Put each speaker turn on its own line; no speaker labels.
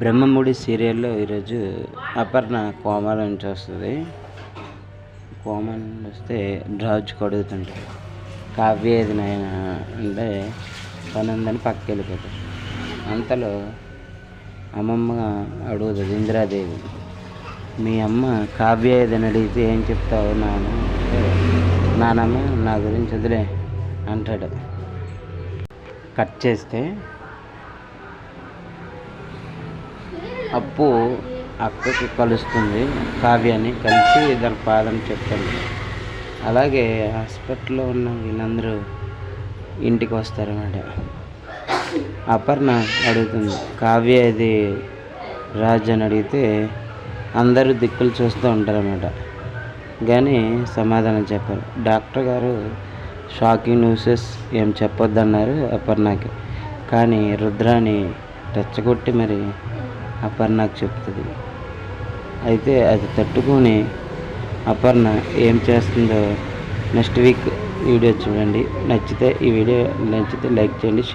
బ్రహ్మముడి సీరియల్లో ఈరోజు అపర్ణ కోమాల నుంచి వస్తుంది. కోమా నుండి వస్తే రాజు కడుగుతుంటాడు కావ్య ఏది నాయన అంటే పని ఉందని పక్కకి వెళ్ళిపోతాడు. అంతలో అమ్మమ్మ అడుగుతుంది ఇందిరాదేవి మీ అమ్మ కావ్య ఏదని అడిగితే ఏం చెప్తావు నాన్న? నానమ్మ నా గురించి వదిలే అంటాడు. కట్ చేస్తే అప్పు అక్కకి కలుస్తుంది కావ్యాన్ని కలిసి దాని పాదం చెప్తుంది అలాగే హాస్పిటల్లో ఉన్న వీళ్ళందరూ ఇంటికి వస్తారన్నమాట. అపర్ణ అడుగుతుంది కావ్య ఇది రాజ్ అని అడిగితే అందరూ దిక్కులు చూస్తూ ఉంటారన్నమాట. కానీ సమాధానం చెప్పారు. డాక్టర్ గారు షాకింగ్ న్యూసెస్ ఏం చెప్పొద్దన్నారు అపర్ణకి. కానీ రుద్రాని రెచ్చగొట్టి మరి అపర్ణకు చెప్తుంది. అయితే అది తట్టుకొని అపర్ణ ఏం చేస్తుందో నెక్స్ట్ వీక్ వీడియో చూడండి. నచ్చితే ఈ వీడియో నచ్చితే లైక్ చేయండి షేర్